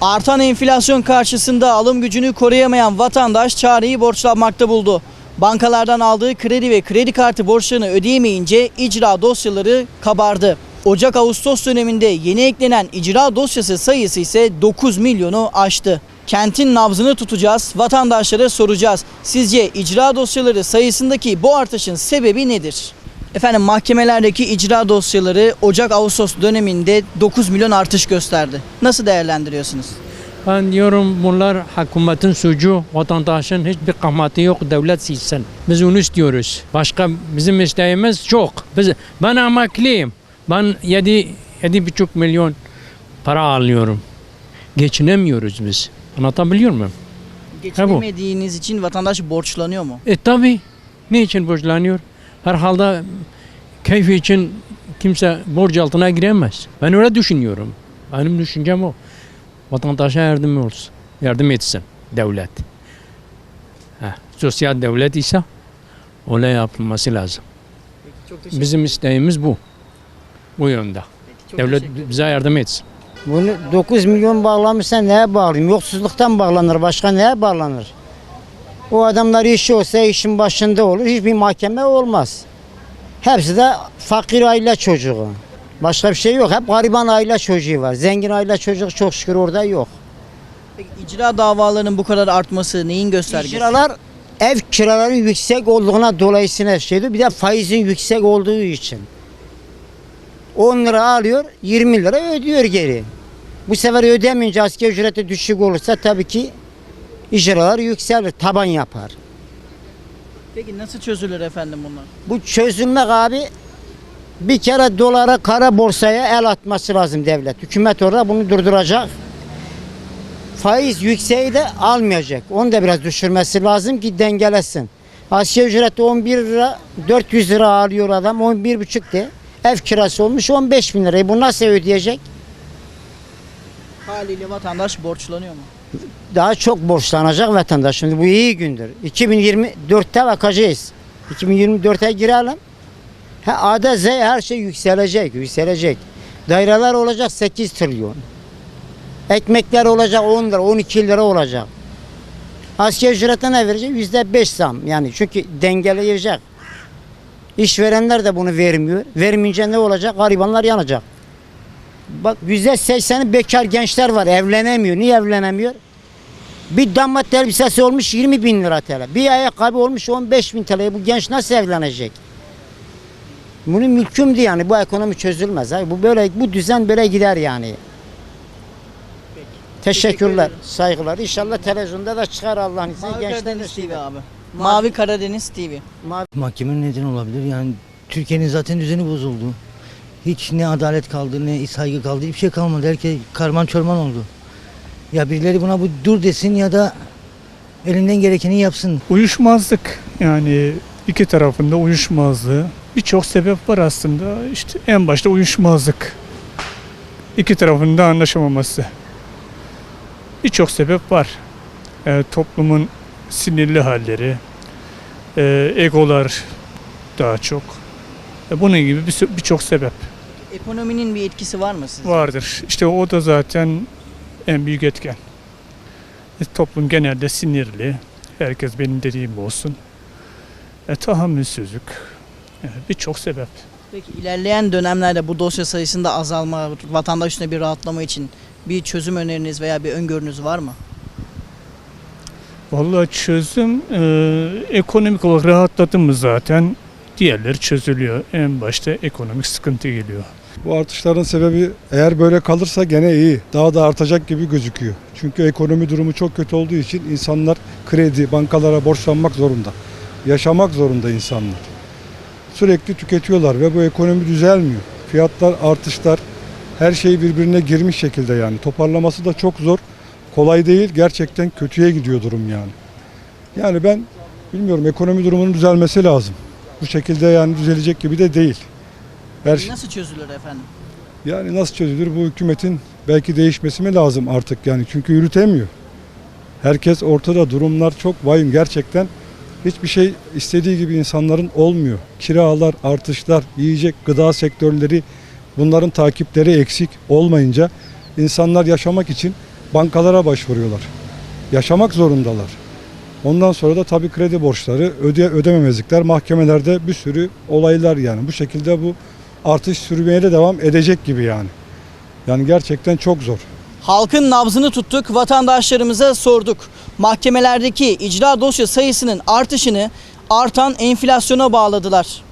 Artan enflasyon karşısında alım gücünü koruyamayan vatandaş çareyi borçlanmakta buldu. Bankalardan aldığı kredi ve kredi kartı borçlarını ödeyemeyince icra dosyaları kabardı. Ocak-Ağustos döneminde yeni eklenen icra dosyası sayısı ise 9 milyonu aştı. Kentin nabzını tutacağız, vatandaşlara soracağız. Sizce icra dosyaları sayısındaki bu artışın sebebi nedir? Efendim mahkemelerdeki icra dosyaları Ocak-Ağustos döneminde 9 milyon artış gösterdi. Nasıl değerlendiriyorsunuz? Ben diyorum bunlar hükümetin suçu, vatandaşın hiçbir kıymeti yok, devlet silsin. Biz onu istiyoruz. Başka bizim isteğimiz çok. Biz, ben emekliyim. Ben 7, 7,5 milyon para alıyorum. Geçinemiyoruz biz. Anlatabiliyor muyum? Geçinemediğiniz için vatandaş borçlanıyor mu? E tabi. Ne için borçlanıyor? Herhalde keyfi için kimse borç altına giremez. Ben öyle düşünüyorum. Benim düşüncem o. Vatandaşa yardım olsun. Yardım etsin devlet. Heh, sosyal devlet ise öyle yapılması lazım. Çok Bizim isteğimiz bu. Bu yönde. Devlet bize yardım etsin. Bunu 9 milyon bağlamışsa neye bağlayayım? Yoksulluktan bağlanır. Başka neye bağlanır? O adamlar işi olsa işin başında olur. Hiçbir mahkeme olmaz. Hepsi de fakir aile çocuğu. Başka bir şey yok. Hep gariban aile çocuğu var. Zengin aile çocuğu çok şükür orada yok. Peki icra davalarının bu kadar artması neyin göstergesi? Kiralar ev kiraları yüksek olduğuna dolayısıyla şeydi. Bir de faizin yüksek olduğu için. 10 lira alıyor, 20 lira ödüyor geri. Bu sefer ödemeyince asgari ücreti düşük olursa tabii ki icralar yükselir, taban yapar. Peki nasıl çözülür efendim bunlar? Bu çözülmek abi bir kere dolara, kara borsaya el atması lazım devlet. Hükümet orada bunu durduracak. Faiz yükseği de almayacak. Onu da biraz düşürmesi lazım ki dengelesin. Asya ücreti 11 lira, 400 lira alıyor adam, 11 buçuk de. Ev kirası olmuş 15 bin lirayı. Bu nasıl ödeyecek? Haliyle vatandaş borçlanıyor mu? Daha çok borçlanacak vatandaş. Şimdi bu iyi gündür. 2024'te bakacağız. 2024'e girelim. Ha, A'da Z her şey yükselecek, yükselecek. Daireler olacak 8 trilyon. Ekmekler olacak 10 lira, 12 lira olacak. Asgari ücrete ne verecek? Yüzde 5 zam. Yani çünkü dengeleyecek. İşverenler de bunu vermiyor. Vermeyince ne olacak? Garibanlar yanacak. Bak yüzde sekseni bekar gençler var evlenemiyor. Niye evlenemiyor? Bir damat elbisesi olmuş 20 bin lira TL. Bir ayakkabı olmuş 15 bin TL. Bu genç nasıl evlenecek? Bunu mümkün değil yani bu ekonomi çözülmez. Abi. Bu böyle bu düzen böyle gider yani. Teşekkürler, saygılar. İnşallah televizyonda da çıkar Allah'ın izniyle. Mavi Gençler Karadeniz TV abi. Mavi Karadeniz TV. Mahkemenin neden olabilir? Yani Türkiye'nin zaten düzeni bozuldu. Hiç ne adalet kaldı ne saygı kaldı hiçbir şey kalmadı. Herkes karman çorman oldu. Ya birileri buna bu dur desin ya da elinden gerekeni yapsın. Uyuşmazlık yani iki tarafında uyuşmazlığı. Birçok sebep var aslında. İşte en başta uyuşmazlık. İki tarafın da anlaşamaması. Birçok sebep var. Ee, toplumun sinirli halleri e, egolar daha çok. E, bunun gibi bir birçok sebep Ekonominin bir etkisi var mı sizce? vardır işte o da zaten en büyük etken E, toplum genelde sinirli herkes benim dediğim olsun e, tahammülsüzlük yani birçok sebep. Peki ilerleyen dönemlerde bu dosya sayısında azalma, vatandaş üstüne bir rahatlama için bir çözüm öneriniz veya bir öngörünüz var mı? Vallahi çözüm e, ekonomik olarak rahatladı mı zaten diğerleri çözülüyor. En başta ekonomik sıkıntı geliyor. Bu artışların sebebi eğer böyle kalırsa gene iyi. Daha da artacak gibi gözüküyor. Çünkü ekonomi durumu çok kötü olduğu için insanlar kredi, bankalara borçlanmak zorunda. Yaşamak zorunda insanlar. Sürekli tüketiyorlar ve bu ekonomi düzelmiyor. Fiyatlar, artışlar, her şey birbirine girmiş şekilde yani. Toparlaması da çok zor. Kolay değil. Gerçekten kötüye gidiyor durum yani. Yani ben bilmiyorum ekonomi durumunun düzelmesi lazım. Bu şekilde yani düzelecek gibi de değil. Her şey- Nasıl çözülür efendim? yani nasıl çözülür? Bu hükümetin belki değişmesi mi lazım artık yani çünkü yürütemiyor. Herkes ortada durumlar çok vahim gerçekten. Hiçbir şey istediği gibi insanların olmuyor. Kiralar, artışlar, yiyecek, gıda sektörleri bunların takipleri eksik olmayınca insanlar yaşamak için bankalara başvuruyorlar. Yaşamak zorundalar. Ondan sonra da tabii kredi borçları, öde ödememezlikler, mahkemelerde bir sürü olaylar yani. Bu şekilde bu artış sürmeye de devam edecek gibi yani. Yani gerçekten çok zor. Halkın nabzını tuttuk, vatandaşlarımıza sorduk. Mahkemelerdeki icra dosya sayısının artışını artan enflasyona bağladılar.